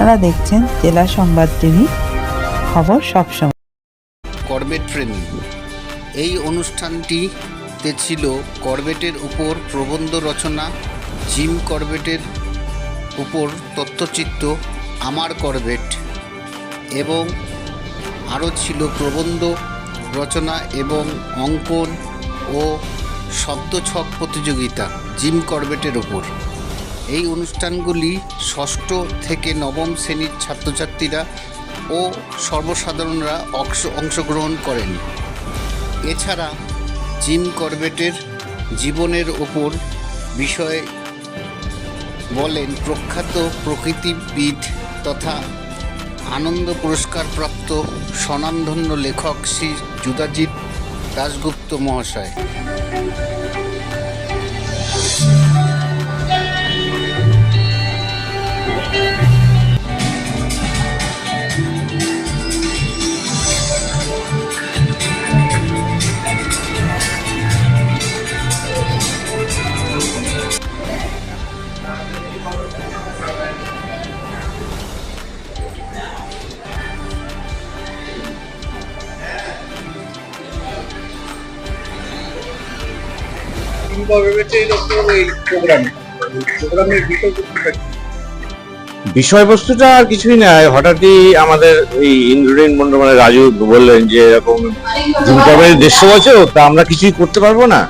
আপনারা দেখছেন জেলা সংবাদ টিভি, খবর সবসময় করবেট প্রেমী। এই অনুষ্ঠানটিতে ছিল করবেটের উপর প্রবন্ধ রচনা, জিম করবেটের উপর তথ্যচিত্র, আমার করবেট, এবং আরও ছিল প্রবন্ধ রচনা এবং অঙ্কন ও শব্দছক প্রতিযোগিতা জিম করবেটের উপর। এই অনুষ্ঠানগুলি ষষ্ঠ থেকে নবম শ্রেণির ছাত্রছাত্রীরা ও সর্বসাধারণরা অংশ- অংশগ্রহণ করেন। এছাড়া জিম করবেটের জীবনের ওপর বিষয়ে বলেন প্রখ্যাত প্রকৃতিবিদ তথা আনন্দ পুরস্কারপ্রাপ্ত স্বনামধন্য লেখক শ্রী যুদাজিৎ দাশগুপ্ত মহাশয়। বিষয়বস্তুটা আর কিছুই নয় হঠাৎই আমাদের এই ইন্দ্রনীল মন্ডল মানে রাজু বললেন যে এরকম জিম করবেন দেড়শো বছর তা আমরা কিছুই করতে পারব না।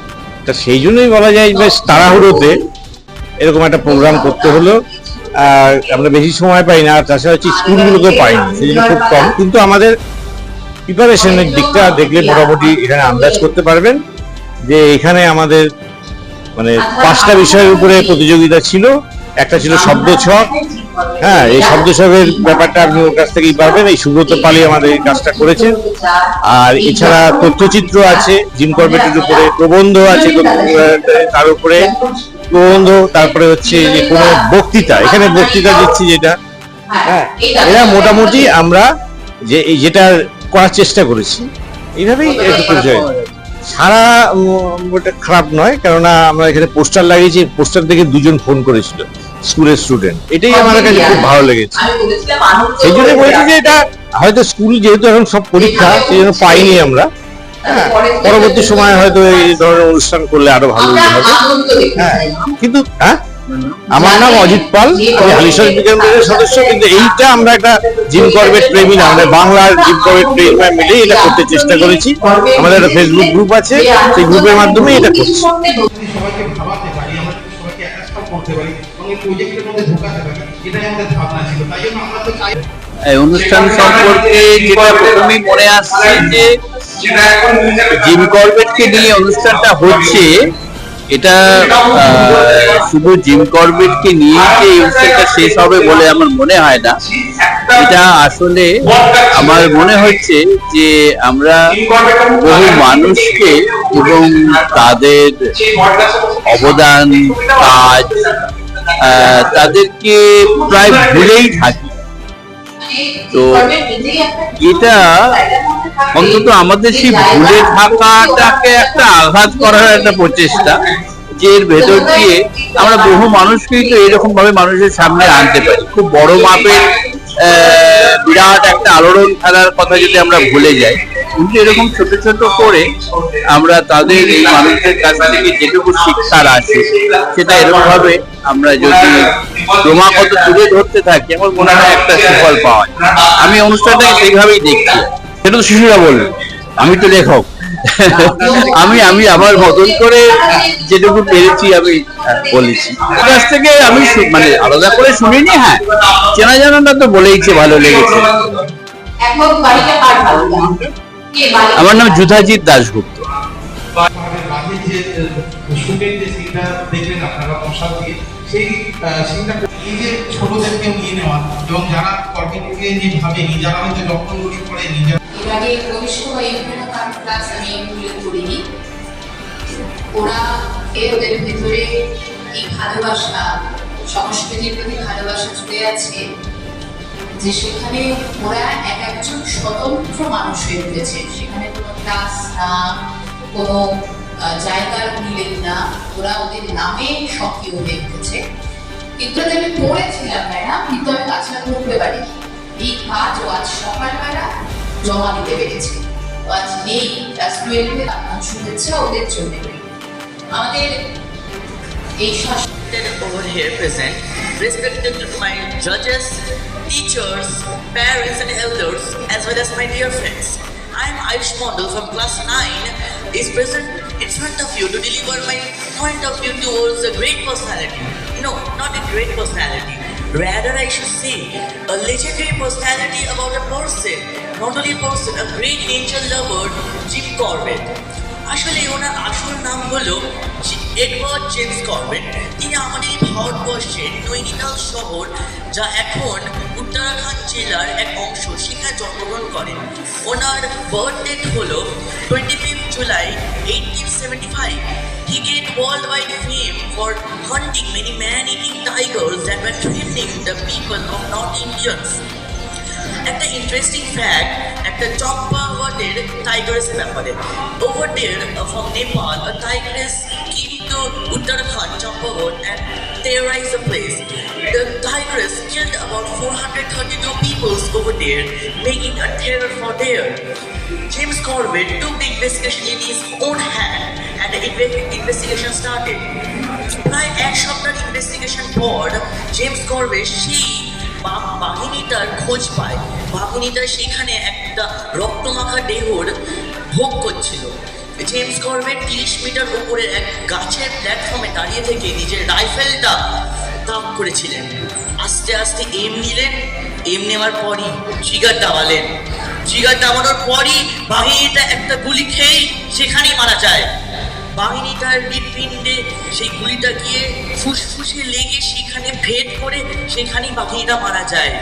তা সেই জন্যই বলা যায় বেশ তাড়াহুড়োতে এরকম একটা প্রোগ্রাম করতে হলো। আর আমরা বেশি সময় পাই না, আর তাছাড়া হচ্ছে স্কুলগুলোকে পাই না সেই জন্য খুব কম। কিন্তু আমাদের প্রিপারেশনের দিকটা দেখলে মোটামুটি এখানে আন্দাজ করতে পারবেন যে এখানে আমাদের মানে পাঁচটা বিষয়ের উপরে প্রতিযোগিতা ছিল। একটা ছিল শব্দ ছক। হ্যাঁ এই শব্দ ছকের ব্যাপারটা আপনি ওর কাছ থেকেই পারবেন। এই সুব্রত পালি আমাদের এই কাজটা করেছেন। আর এছাড়া তথ্যচিত্র আছে জিম করবেটের উপরে প্রবন্ধ আছে তার উপরে প্রবন্ধ তারপরে হচ্ছে যে কোনো বক্তৃতা। এখানে বক্তৃতা দিচ্ছি যেটা। হ্যাঁ এরা মোটামুটি আমরা যে যেটা করার চেষ্টা করেছি এইভাবেই একটু পরিচয় সারা ওটা খারাপ নয় কেননা আমরা এখানে পোস্টার লাগিয়েছি পোস্টার দেখে দুজন ফোন করেছিল স্কুলের স্টুডেন্ট। এটাই আমার কাছে খুব ভালো লেগেছে। সেই জন্য বলছি যে এটা হয়তো স্কুল যেহেতু এখন সব পরীক্ষা সেই জন্য পাইনি আমরা। হ্যাঁ, পরবর্তী সময় হয়তো এই ধরনের অনুষ্ঠান করলে আরও ভালো হবে। হ্যাঁ। কিন্তু হ্যাঁ? আমার নাম অজিত পাল আমি হালিশহর বিজ্ঞান সদস্য কিন্তু এইটা আমরা একটা জিম করবেট প্রেমী না মানে বাংলার জিম করবেট প্রেমী মিলে এটা করতে চেষ্টা করেছি। আমাদের একটা ফেসবুক গ্রুপ আছে সেই গ্রুপের মাধ্যমে এটা করছি। আমরা আমরা অনুষ্ঠান সম্পর্কে যেটা প্রথমেই মনে আসছে যে জিম করবেটকে নিয়ে অনুষ্ঠানটা হচ্ছে এটা শুধু জিম করবেটকে নিয়ে যে শেষ হবে বলে আমার মনে হয় না। এটা আসলে আমার মনে হচ্ছে যে আমরা বহু মানুষকে এবং তাদের অবদান, কাজ তাদেরকে প্রায় ভুলেই থাকি। তো এটা অন্তত আমাদের সেই ভুলে থাকাটাকে একটা আঘাত করার একটা প্রচেষ্টা, যে এর ভেতর দিয়ে আমরা বহু মানুষকেই তো এরকম ভাবে মানুষের সামনে আনতে পারি। খুব বড় মাপের বিরাট একটা আলোড়ন খেলার কথা যদি আমরা ভুলে যাই, কিন্তু এরকম ছোট ছোট করে আমরা তাদের এই মানুষদের কাছ থেকে যেটুকু শিক্ষার আছে, সেটা এরকম ভাবে আমরা যদি ক্রমাগত তুলে ধরতে থাকি, আমার মনে হয় একটা সুফল পাওয়া আমি অনুষ্ঠানটাকে সেইভাবেই দেখছি। সেটা তো শিশুরা বলবে। আমি তো লেখক। আমি আমি আমার মতন করে যেটুকু পেরেছি আমি বলেছি। কাছ থেকে আমি মানে আলাদা করে শুনিনি হ্যাঁ। চেনা জানাটা তো বলেইছে, ভালো লেগেছে। আমার নাম যুধাজিৎ দাশগুপ্ত। যারা হয়তো ক্লাস আমি উল্লেখ করিনি। ওরা ওদের ভেতরে এই ভালোবাসা, সংস্কৃতির প্রতি ভালোবাসা জুড়ে আছে যে সেখানে ওরা এক একজন স্বতন্ত্র মানুষ হয়ে উঠেছে। সেখানে কোনো ক্লাস না, কোনো জায়গার মিলেন না। ওরা ওদের নামে সক্রিয় হয়ে উঠেছে। কিন্তু আমি পড়েছিলাম, ম্যাডাম, কিন্তু আমি কাজটা করতে পারি এই কাজ আজ সকালবেলা জমা দিতে পেরেছি। আজ নেই ক্লাস টুয়েলভে শুভেচ্ছা ওদের জন্য আমাদের এই শাসন Respected over here present, respected to my judges, teachers, parents and elders, as well as my dear friends. I am Ayush Mondal from class 9 is present in front of you to deliver my point of view towards a great personality. No, not a great personality. Rather, I should say a legendary personality about a person, not only a person, a great nature lover, Jim Corbett. আসলে ওনার আসল নাম হলো Edward James Corbett তিনি আমাদের ভারতবর্ষের নৈনিতাল শহর যা এখন উত্তরাখণ্ড জেলার এক অংশ সেখানে জন্মগ্রহণ করেন ওনার বার্থ ডেট হলো twenty Fifth July eighteen seventy five He gained worldwide fame for hunting many man-eating tigers that were threatening the people of North Indians. একটা ইন্টারেস্টিং ফ্যাক্ট একটা চম্পাওয়াটের টাইগারেসের ব্যাপারে over there from Nepal a tigress came to Uttarakhand Champawat and terrorized the place. The tigress killed about 432 people over there, making a terror for there. James Corbett took the investigation in his own hand and the inve- investigation started. প্রায় এক সপ্তাহ investigation পর James করবে সেই বাহিনীটার খোঁজ পায়। বাহিনীটা সেখানে একটা রক্তমাখা দেহর ভোগ করছিল। জেমস করবেট তিরিশ মিটার উপরে এক গাছের প্ল্যাটফর্মে দাঁড়িয়ে থেকে নিজের রাইফেলটা তাক করেছিলেন। আস্তে আস্তে এম নিলেন, এম নেওয়ার পরই ট্রিগার দাবালেন ট্রিগার দাবানোর পরই বাহিনীটা একটা গুলি খেয়েই সেখানেই মারা যায়। বাহিনীটার হৃৎপিণ্ডে সেই গুলিটা গিয়ে ফুসফুসে লেগে সেখানে ভেদ করে সেখানেই বাহিনীটা মারা যায়।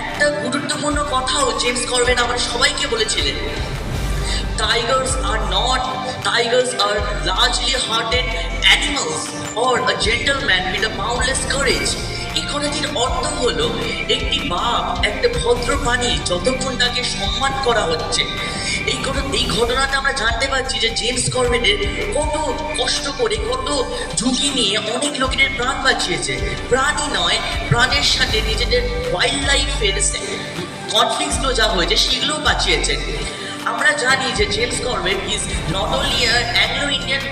একটা গুরুত্বপূর্ণ কথাও জেমস করবেন আমার সবাইকে বলেছিলেন। Tigers are not, tigers are largely hearted animals or a gentleman with a boundless courage. এই অর্থ হলো একটি বাপ একটা ভদ্র প্রাণী, যতক্ষণ তাকে সম্মান করা হচ্ছে। এই এই ঘটনাটা আমরা জানতে পারছি যে জেমস করবেটের কত কষ্ট করে, কত ঝুঁকি নিয়ে অনেক লোকেদের প্রাণ বাঁচিয়েছে। প্রাণই নয়, প্রাণের সাথে নিজেদের ওয়াইল্ড লাইফের কনফ্লিক্টসগুলো যা হয়েছে, সেগুলোও বাঁচিয়েছে। আমরা জানি যে James Corbett is not only Anglo Indian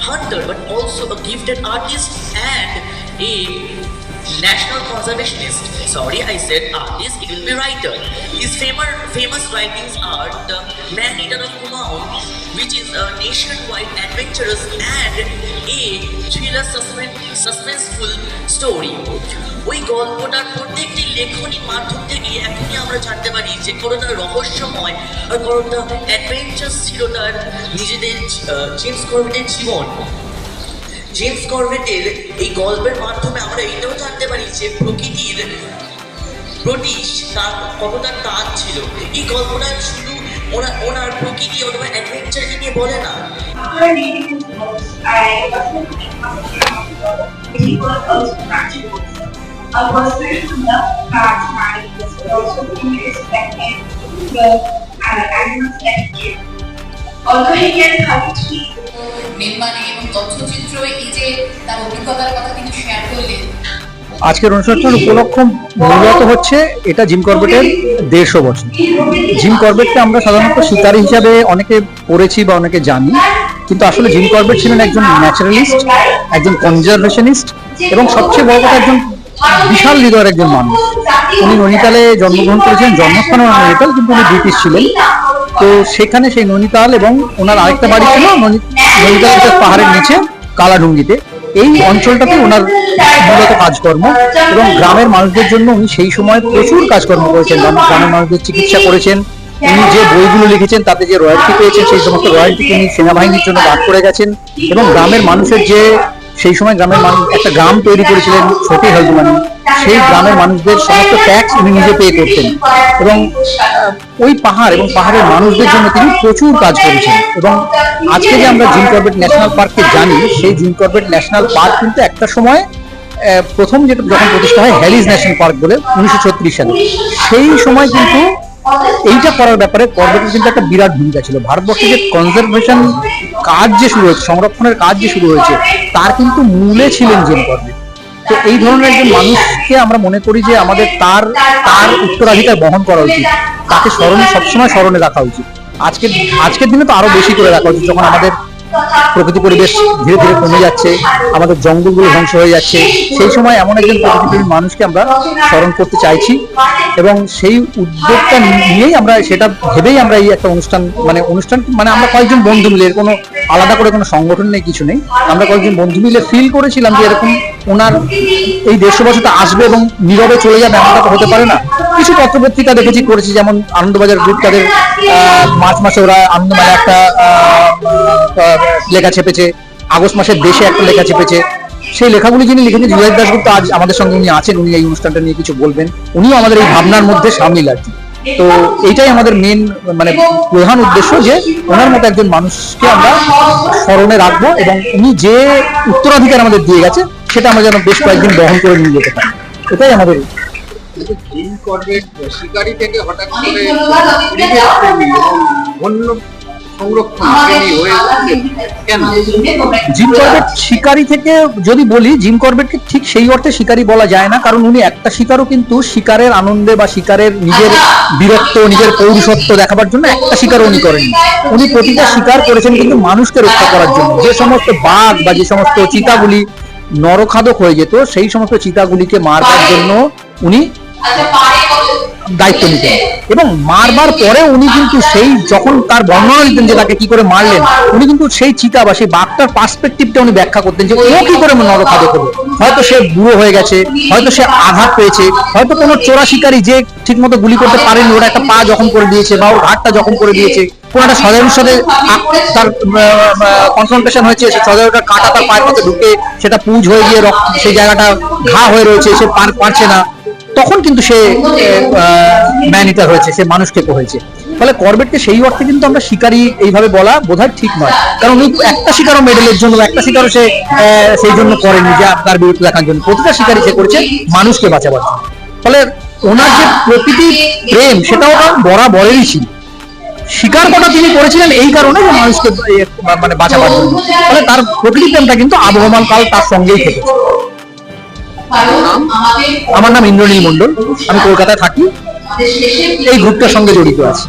hunter, but also a gifted artist and national conservationist. Sorry, I said artist, it will be writer. His famous, famous writings are The Man Eater of Kumaon, which is a nationwide adventurous and a thriller suspense, suspenseful story. ওই গল্পটার প্রত্যেকটি লেখনীর মাধ্যম থেকে এখনই আমরা জানতে পারি যে কতটা রহস্যময় আর কতটা অ্যাডভেঞ্চার্স ছিল তার নিজেদের জেমস কর্বেটের জীবন জেমস কর্বেটের এই গল্পের মাধ্যমে আমরা এটাও জানতে পারি যে প্রকৃতির প্রতি তার কতটা টান ছিল এই গল্পটা শুধু ওনার ওনার প্রকৃতি অথবা অ্যাডভেঞ্চারকে নিয়ে বলে না. A person who loved God's kindness but also who respected the uh, animals that he gave. Although he can habitually নির্মাণে এবং তথ্যচিত্র এই যে তার অভিজ্ঞতার কথা কিন্তু শেয়ার করলেন। আজকের অনুষ্ঠানটার উপলক্ষ মূলত হচ্ছে এটা জিম করবেটের দেড়শো বছর। জিম করবেটকে আমরা সাধারণত শিকারী হিসাবে অনেকে পড়েছি বা অনেকে জানি, কিন্তু আসলে জিম করবেট ছিলেন একজন ন্যাচারালিস্ট একজন কনজারভেশনিস্ট এবং সবচেয়ে বড় কথা একজন বিশাল হৃদয়ের একজন মানুষ। উনি নৈনিতালে জন্মগ্রহণ করেছিলেন জন্মস্থান নৈনিতাল কিন্তু উনি ব্রিটিশ ছিলেন। তো সেখানে সেই নৈনিতাল এবং ওনার আরেকটা বাড়ি ছিল, নৈনি- নৈনিতালের পাহাড়ের নিচে কালাডুঙ্গিতে এই অঞ্চলটাতে ওনার মূলত কাজকর্ম এবং গ্রামের মানুষদের জন্য উনি সেই সময় প্রচুর কাজকর্ম করেছেন। গ্রাম- গ্রামের মানুষদের চিকিৎসা করেছেন, উনি যে বইগুলো লিখেছেন তাতে যে রয়্যালটি পেয়েছেন, সেই সমস্ত রয়্যালটিকে উনি সেনাবাহিনীর জন্য দান করে গেছেন এবং গ্রামের মানুষের যে সেই সময় গ্রামের মানুষ একটা গ্রাম তৈরি করেছিলেন ছোটি হলদুমানি সেই গ্রামের মানুষদের সমস্ত ট্যাক্স উনি নিজে পে করতেন। এবং ওই পাহাড় এবং পাহাড়ের মানুষদের জন্য তিনি প্রচুর কাজ করেছেন। এবং আজকে যে আমরা জিম করবেট ন্যাশনাল পার্ককে জানি, সেই জিম করবেট ন্যাশনাল পার্ক কিন্তু একটা সময় প্রথম যেটা যখন প্রতিষ্ঠা হয় হ্যারিজ ন্যাশনাল পার্ক বলে, উনিশশো ছত্রিশ সালে। সেই সময় কিন্তু এইটা করার ব্যাপারে করবেটের কিন্তু একটা বিরাট ভূমিকা ছিল। ভারতবর্ষে যে কনজারভেশন কাজ যে শুরু হয়েছে, সংরক্ষণের কাজ যে শুরু হয়েছে, তার কিন্তু মূলে ছিলেন জেন কর্মী। তো এই ধরনের একজন মানুষকে আমরা মনে করি যে আমাদের তার তার উত্তরাধিকার বহন করা উচিত। তাকে স্মরণে, সবসময় স্মরণে রাখা উচিত। আজকে আজকের দিনে তো আরও বেশি করে রাখা উচিত, যখন আমাদের প্রকৃতি পরিবেশ ধীরে ধীরে কমে যাচ্ছে, আমাদের জঙ্গলগুলো ধ্বংস হয়ে যাচ্ছে। সেই সময় এমন একজন প্রকৃতিপ্রেমী মানুষকে আমরা স্মরণ করতে চাইছি এবং সেই উদ্যোগটা নিয়েই আমরা সেটা ভেবেই আমরা এই একটা অনুষ্ঠান মানে অনুষ্ঠান মানে আমরা কয়েকজন বন্ধু মিলে, কোনো আলাদা করে কোনো সংগঠন নেই, কিছু নেই। আমরা কয়েকজন বন্ধু মিলে ফিল করেছিলাম যে এরকম ওনার এই দেড়শো বছরটা আসবে এবং নীরবে চলে যাবে, এমনটা হতে পারে না। কিছু পত্রপত্রিকা দেখেছি করেছি, যেমন আনন্দবাজার গ্রুপ তাদের মার্চ মাসে ওরা আনন্দমেলা একটা লেখা চেপেছে আগস্ট মাসের দেশে একটা লেখা চেপেছে সেই লেখাগুলি যিনি লিখেছেন জুয়াই দাসগুপ্ত আজ আমাদের সঙ্গে উনি আছেন, উনি এই অনুষ্ঠানটা নিয়ে কিছু বলবেন। উনিও আমাদের এই ভাবনার মধ্যে সামিল আর কি। তো এইটাই আমাদের মেন মানে প্রধান উদ্দেশ্য যে ওনার মতো একজন মানুষকে আমরা স্মরণে রাখব এবং উনি যে উত্তরাধিকার আমাদের দিয়ে গেছে সেটা আমরা যেন বেশ কয়েকদিন বহন করে নিয়ে যেতে পারি। এটাই আমাদের শিকারি থেকে হঠাৎ করে জিম কর্বেট শিকারি যদি বলি জিম কর্বেটকে ঠিক সেই অর্থে শিকারি বলা যায় না কারণ উনি একটা শিকারও কিন্তু শিকারের আনন্দে বা শিকারের নিজের বীরত্ব নিজের পৌরুষত্ব দেখাবার জন্য একটা শিকার উনি করেন উনি প্রতিটা শিকার করেছেন কিন্তু মানুষকে রক্ষা করার জন্য। যে সমস্ত বাঘ বা যে সমস্ত চিতাগুলি নরখাদক হয়ে যেত সেই সমস্ত চিতাগুলিকে মারার জন্য উনি আচ্ছা দায়িত্ব নিতেন। এবং মারবার পরে উনি কিন্তু সেই যখন তার বর্ণনা দিতেন যে তাকে কি করে মারলেন, উনি কিন্তু সেই চিতা বা সেই বাঘটার পার্সপেক্টিভটা উনি ব্যাখ্যা করতেন যে ও কি করে নরখাদে করবে হয়তো সে বুড়ো হয়ে গেছে, হয়তো সে আঘাত পেয়েছে, হয়তো কোনো চোরা শিকারী যে ঠিকমতো গুলি করতে পারেনি, ওরা একটা পা জখম করে দিয়েছে বা ওর ঘাটটা জখম করে দিয়েছে, কোনো একটা সজারুর সাথে তার কনফ্রন্টেশন হয়েছে, সে সজারুটা কাটা তার পায়ের মধ্যে ঢুকে সেটা পুজ হয়ে গিয়ে রক্ত, সেই জায়গাটা ঘা হয়ে রয়েছে, সে পার, পারছে না। তখন কিন্তু সে ম্যানিটার হয়েছে সে মানুষ টেপো হয়েছে। ফলে করবেটকে সেই অর্থে কিন্তু আমরা শিকারী এইভাবে বলা বোধহয় ঠিক নয়। কারণ একটা শিকারও মেডেলের জন্য একটা শিকারও সে সেই জন্য করেনি যে তার বিরুদ্ধে দেখার জন্য। প্রতিটা শিকারী সে করেছে মানুষকে বাঁচাবার জন্য। ফলে ওনার যে প্রকৃতি প্রেম সেটাও বরাবরেরই ছিল। শিকার করা তিনি করেছিলেন এই কারণে যে মানুষকে মানে বাঁচাবার জন্য। ফলে তার প্রকৃতি প্রেমটা কিন্তু আবহমান কাল তার সঙ্গেই থেকেছে আমার নাম ইন্দ্রনীল মন্ডল আমি কলকাতায় থাকি। এই গ্রুপটার সঙ্গে জড়িত আছি।